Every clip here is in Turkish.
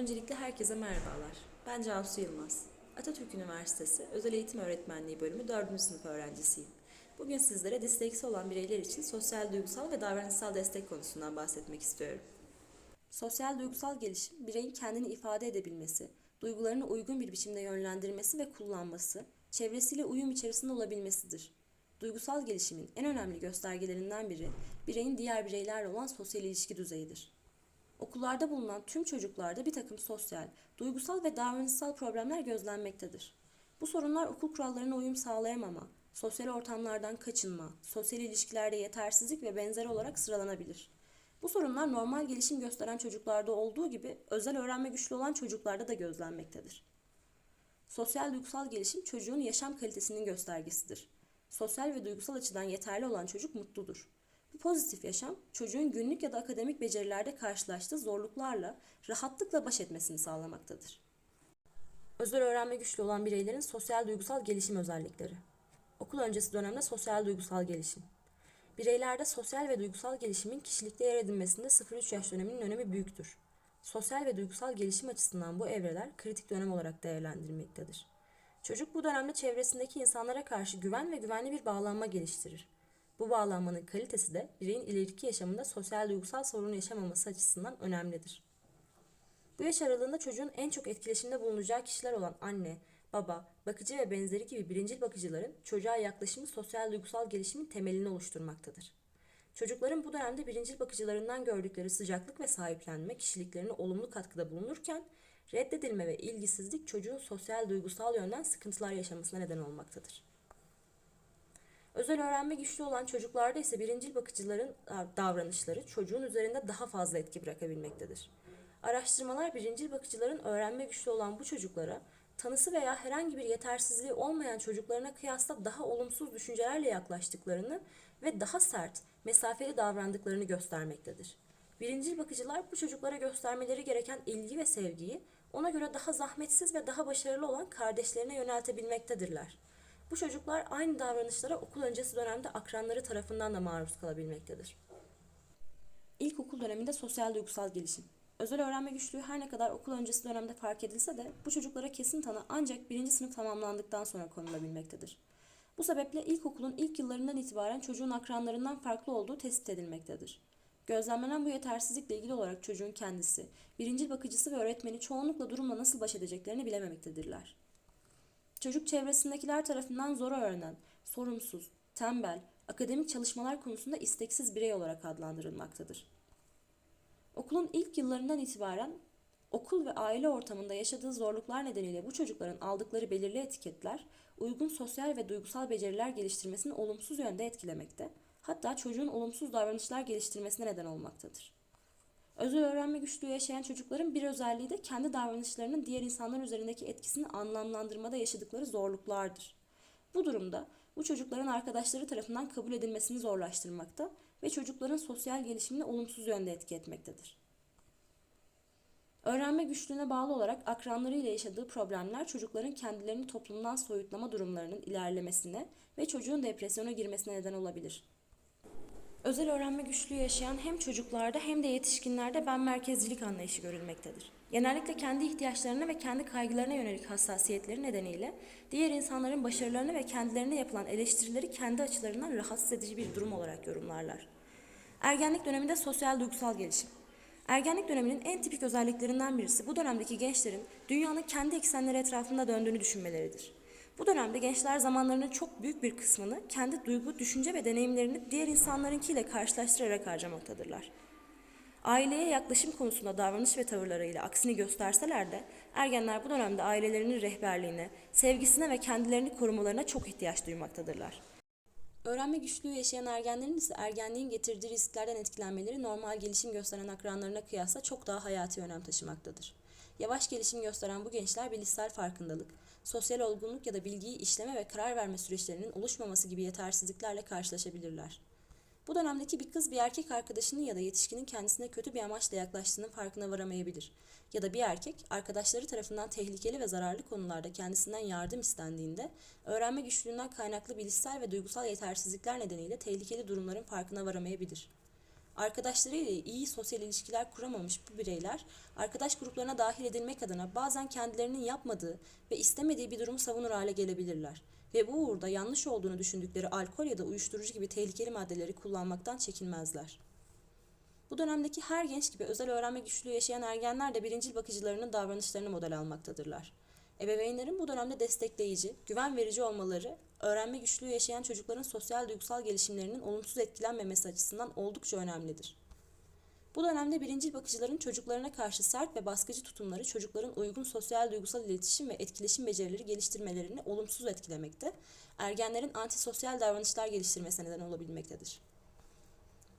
Öncelikle herkese merhabalar. Ben Cansu Yılmaz. Atatürk Üniversitesi Özel Eğitim Öğretmenliği Bölümü 4. sınıf öğrencisiyim. Bugün sizlere disleksi olan bireyler için sosyal, duygusal ve davranışsal destek konusundan bahsetmek istiyorum. Sosyal duygusal gelişim, bireyin kendini ifade edebilmesi, duygularını uygun bir biçimde yönlendirmesi ve kullanması, çevresiyle uyum içerisinde olabilmesidir. Duygusal gelişimin en önemli göstergelerinden biri, bireyin diğer bireylerle olan sosyal ilişki düzeyidir. Okullarda bulunan tüm çocuklarda bir takım sosyal, duygusal ve davranışsal problemler gözlenmektedir. Bu sorunlar okul kurallarına uyum sağlayamama, sosyal ortamlardan kaçınma, sosyal ilişkilerde yetersizlik ve benzeri olarak sıralanabilir. Bu sorunlar normal gelişim gösteren çocuklarda olduğu gibi özel öğrenme güçlü olan çocuklarda da gözlenmektedir. Sosyal duygusal gelişim çocuğun yaşam kalitesinin göstergesidir. Sosyal ve duygusal açıdan yeterli olan çocuk mutludur. Pozitif yaşam çocuğun günlük ya da akademik becerilerde karşılaştığı zorluklarla rahatlıkla baş etmesini sağlamaktadır. Özel öğrenme güçlü olan bireylerin sosyal duygusal gelişim özellikleri. Okul öncesi dönemde sosyal duygusal gelişim. Bireylerde sosyal ve duygusal gelişimin kişilikte yer edinmesinde 0-3 yaş döneminin önemi büyüktür. Sosyal ve duygusal gelişim açısından bu evreler kritik dönem olarak değerlendirilmektedir. Çocuk bu dönemde çevresindeki insanlara karşı güven ve güvenli bir bağlanma geliştirir. Bu bağlanmanın kalitesi de bireyin ileriki yaşamında sosyal duygusal sorun yaşamaması açısından önemlidir. Bu yaş aralığında çocuğun en çok etkileşimde bulunacağı kişiler olan anne, baba, bakıcı ve benzeri gibi birincil bakıcıların çocuğa yaklaşımı sosyal duygusal gelişimin temelini oluşturmaktadır. Çocukların bu dönemde birincil bakıcılarından gördükleri sıcaklık ve sahiplenme kişiliklerine olumlu katkıda bulunurken, reddedilme ve ilgisizlik çocuğun sosyal duygusal yönden sıkıntılar yaşamasına neden olmaktadır. Özel öğrenme güçlü olan çocuklarda ise birincil bakıcıların davranışları çocuğun üzerinde daha fazla etki bırakabilmektedir. Araştırmalar birincil bakıcıların öğrenme güçlü olan bu çocuklara tanısı veya herhangi bir yetersizliği olmayan çocuklarına kıyasla daha olumsuz düşüncelerle yaklaştıklarını ve daha sert, mesafeli davrandıklarını göstermektedir. Birincil bakıcılar bu çocuklara göstermeleri gereken ilgi ve sevgiyi ona göre daha zahmetsiz ve daha başarılı olan kardeşlerine yöneltebilmektedirler. Bu çocuklar aynı davranışlara okul öncesi dönemde akranları tarafından da maruz kalabilmektedir. İlkokul döneminde sosyal duygusal gelişim. Özel öğrenme güçlüğü her ne kadar okul öncesi dönemde fark edilse de bu çocuklara kesin tanı ancak birinci sınıf tamamlandıktan sonra konulabilmektedir. Bu sebeple ilkokulun ilk yıllarından itibaren çocuğun akranlarından farklı olduğu tespit edilmektedir. Gözlemlenen bu yetersizlikle ilgili olarak çocuğun kendisi, birincil bakıcısı ve öğretmeni çoğunlukla durumla nasıl baş edeceklerini bilememektedirler. Çocuk çevresindekiler tarafından zor öğrenen, sorumsuz, tembel, akademik çalışmalar konusunda isteksiz birey olarak adlandırılmaktadır. Okulun ilk yıllarından itibaren okul ve aile ortamında yaşadığı zorluklar nedeniyle bu çocukların aldıkları belirli etiketler uygun sosyal ve duygusal beceriler geliştirmesini olumsuz yönde etkilemekte, hatta çocuğun olumsuz davranışlar geliştirmesine neden olmaktadır. Özel öğrenme güçlüğü yaşayan çocukların bir özelliği de kendi davranışlarının diğer insanlar üzerindeki etkisini anlamlandırmada yaşadıkları zorluklardır. Bu durumda bu çocukların arkadaşları tarafından kabul edilmesini zorlaştırmakta ve çocukların sosyal gelişimine olumsuz yönde etki etmektedir. Öğrenme güçlüğüne bağlı olarak akranları ile yaşadığı problemler çocukların kendilerini toplumdan soyutlama durumlarının ilerlemesine ve çocuğun depresyona girmesine neden olabilir. Özel öğrenme güçlüğü yaşayan hem çocuklarda hem de yetişkinlerde ben merkezcilik anlayışı görülmektedir. Genellikle kendi ihtiyaçlarına ve kendi kaygılarına yönelik hassasiyetleri nedeniyle diğer insanların başarılarını ve kendilerine yapılan eleştirileri kendi açılarından rahatsız edici bir durum olarak yorumlarlar. Ergenlik döneminde sosyal duygusal gelişim. Ergenlik döneminin en tipik özelliklerinden birisi bu dönemdeki gençlerin dünyanın kendi eksenleri etrafında döndüğünü düşünmeleridir. Bu dönemde gençler zamanlarının çok büyük bir kısmını kendi duygu, düşünce ve deneyimlerini diğer insanlarınkiyle karşılaştırarak harcamaktadırlar. Aileye yaklaşım konusunda davranış ve tavırlarıyla aksini gösterseler de ergenler bu dönemde ailelerinin rehberliğine, sevgisine ve kendilerini korumalarına çok ihtiyaç duymaktadırlar. Öğrenme güçlüğü yaşayan ergenlerin ise ergenliğin getirdiği risklerden etkilenmeleri normal gelişim gösteren akranlarına kıyasla çok daha hayati önem taşımaktadır. Yavaş gelişim gösteren bu gençler bilişsel farkındalık, sosyal olgunluk ya da bilgiyi işleme ve karar verme süreçlerinin oluşmaması gibi yetersizliklerle karşılaşabilirler. Bu dönemdeki bir kız bir erkek arkadaşının ya da yetişkinin kendisine kötü bir amaçla yaklaştığının farkına varamayabilir. Ya da bir erkek arkadaşları tarafından tehlikeli ve zararlı konularda kendisinden yardım istendiğinde öğrenme güçlüğünden kaynaklı bilişsel ve duygusal yetersizlikler nedeniyle tehlikeli durumların farkına varamayabilir. Arkadaşlarıyla iyi sosyal ilişkiler kuramamış bu bireyler, arkadaş gruplarına dahil edilmek adına bazen kendilerinin yapmadığı ve istemediği bir durumu savunur hale gelebilirler. Ve bu uğurda yanlış olduğunu düşündükleri alkol ya da uyuşturucu gibi tehlikeli maddeleri kullanmaktan çekinmezler. Bu dönemdeki her genç gibi özel öğrenme güçlüğü yaşayan ergenler de birincil bakıcılarının davranışlarını model almaktadırlar. Ebeveynlerin bu dönemde destekleyici, güven verici olmaları, öğrenme güçlüğü yaşayan çocukların sosyal duygusal gelişimlerinin olumsuz etkilenmemesi açısından oldukça önemlidir. Bu dönemde birincil bakıcıların çocuklarına karşı sert ve baskıcı tutumları çocukların uygun sosyal duygusal iletişim ve etkileşim becerileri geliştirmelerini olumsuz etkilemekte, ergenlerin antisosyal davranışlar geliştirmesine neden olabilmektedir.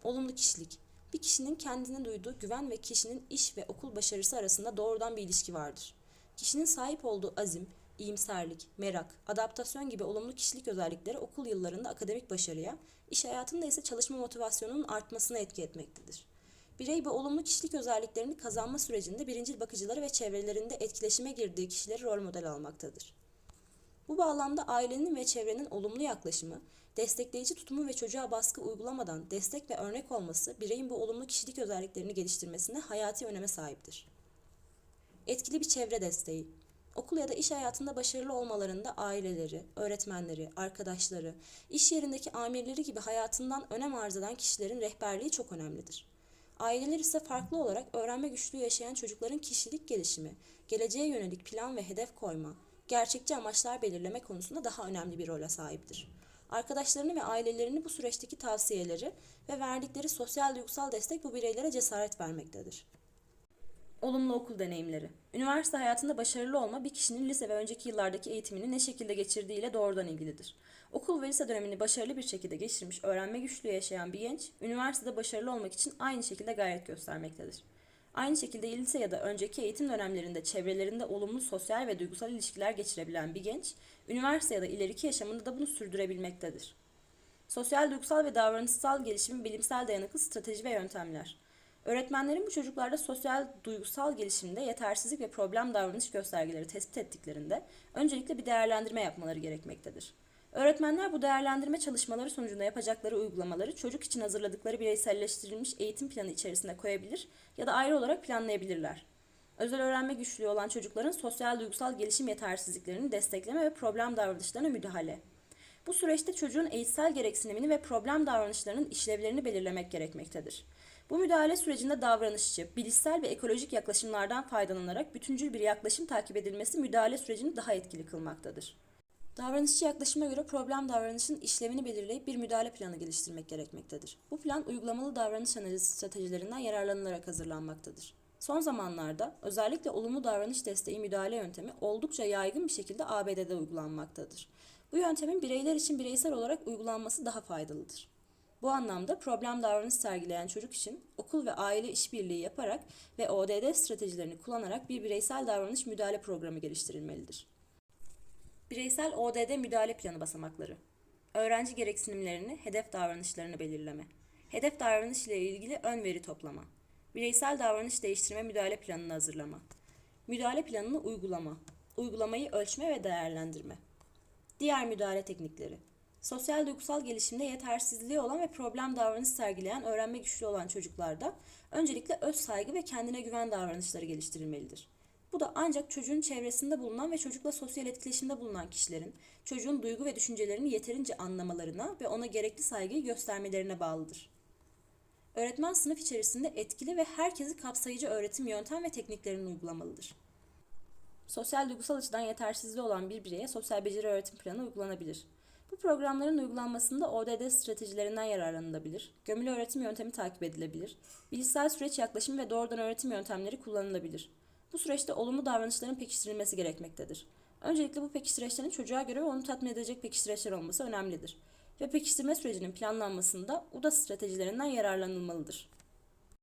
Olumlu kişilik bir kişinin kendine duyduğu güven ve kişinin iş ve okul başarısı arasında doğrudan bir ilişki vardır. Kişinin sahip olduğu azim, iyimserlik, merak, adaptasyon gibi olumlu kişilik özellikleri okul yıllarında akademik başarıya, iş hayatında ise çalışma motivasyonunun artmasına etki etmektedir. Birey bu olumlu kişilik özelliklerini kazanma sürecinde birincil bakıcıları ve çevrelerinde etkileşime girdiği kişileri rol model almaktadır. Bu bağlamda ailenin ve çevrenin olumlu yaklaşımı, destekleyici tutumu ve çocuğa baskı uygulamadan destek ve örnek olması bireyin bu olumlu kişilik özelliklerini geliştirmesinde hayati öneme sahiptir. Etkili bir çevre desteği. Okul ya da iş hayatında başarılı olmalarında aileleri, öğretmenleri, arkadaşları, iş yerindeki amirleri gibi hayatından önem arz eden kişilerin rehberliği çok önemlidir. Aileler ise farklı olarak öğrenme güçlüğü yaşayan çocukların kişilik gelişimi, geleceğe yönelik plan ve hedef koyma, gerçekçi amaçlar belirleme konusunda daha önemli bir role sahiptir. Arkadaşlarını ve ailelerini bu süreçteki tavsiyeleri ve verdikleri sosyal duygusal destek bu bireylere cesaret vermektedir. Olumlu okul deneyimleri. Üniversite hayatında başarılı olma bir kişinin lise ve önceki yıllardaki eğitimini ne şekilde geçirdiği ile doğrudan ilgilidir. Okul ve lise dönemini başarılı bir şekilde geçirmiş, öğrenme güçlüğü yaşayan bir genç, üniversitede başarılı olmak için aynı şekilde gayret göstermektedir. Aynı şekilde lise ya da önceki eğitim dönemlerinde çevrelerinde olumlu sosyal ve duygusal ilişkiler geçirebilen bir genç, üniversite ya da ileriki yaşamında da bunu sürdürebilmektedir. Sosyal, duygusal ve davranışsal gelişimin bilimsel dayanıklı strateji ve yöntemler. Öğretmenlerin bu çocuklarda sosyal duygusal gelişimde yetersizlik ve problem davranış göstergeleri tespit ettiklerinde öncelikle bir değerlendirme yapmaları gerekmektedir. Öğretmenler bu değerlendirme çalışmaları sonucunda yapacakları uygulamaları çocuk için hazırladıkları bireyselleştirilmiş eğitim planı içerisine koyabilir ya da ayrı olarak planlayabilirler. Özel öğrenme güçlüğü olan çocukların sosyal duygusal gelişim yetersizliklerini destekleme ve problem davranışlarına müdahale. Bu süreçte çocuğun eğitsel gereksinimini ve problem davranışlarının işlevlerini belirlemek gerekmektedir. Bu müdahale sürecinde davranışçı, bilişsel ve ekolojik yaklaşımlardan faydalanarak bütüncül bir yaklaşım takip edilmesi müdahale sürecini daha etkili kılmaktadır. Davranışçı yaklaşıma göre problem davranışın işlevini belirleyip bir müdahale planı geliştirmek gerekmektedir. Bu plan uygulamalı davranış analizi stratejilerinden yararlanılarak hazırlanmaktadır. Son zamanlarda özellikle olumlu davranış desteği müdahale yöntemi oldukça yaygın bir şekilde ABD'de uygulanmaktadır. Bu yöntemin bireyler için bireysel olarak uygulanması daha faydalıdır. Bu anlamda problem davranış sergileyen çocuk için okul ve aile işbirliği yaparak ve ODD stratejilerini kullanarak bir bireysel davranış müdahale programı geliştirilmelidir. Bireysel ODD müdahale planı basamakları. Öğrenci gereksinimlerini, hedef davranışlarını belirleme. Hedef davranış ile ilgili ön veri toplama. Bireysel davranış değiştirme müdahale planını hazırlama. Müdahale planını uygulama. Uygulamayı ölçme ve değerlendirme. Diğer müdahale teknikleri. Sosyal duygusal gelişimde yetersizliği olan ve problem davranış sergileyen öğrenme güçlü olan çocuklarda öncelikle öz saygı ve kendine güven davranışları geliştirilmelidir. Bu da ancak çocuğun çevresinde bulunan ve çocukla sosyal etkileşimde bulunan kişilerin çocuğun duygu ve düşüncelerini yeterince anlamalarına ve ona gerekli saygıyı göstermelerine bağlıdır. Öğretmen sınıf içerisinde etkili ve herkesi kapsayıcı öğretim yöntem ve tekniklerini uygulamalıdır. Sosyal duygusal açıdan yetersizliği olan bir bireye sosyal beceri öğretim planı uygulanabilir. Bu programların uygulanmasında ODD stratejilerinden yararlanılabilir, gömülü öğretim yöntemi takip edilebilir, bilişsel süreç yaklaşım ve doğrudan öğretim yöntemleri kullanılabilir. Bu süreçte olumlu davranışların pekiştirilmesi gerekmektedir. Öncelikle bu pekiştireçlerin çocuğa göre ve onu tatmin edecek pekiştireçler olması önemlidir. Ve pekiştirme sürecinin planlanmasında UDA stratejilerinden yararlanılmalıdır.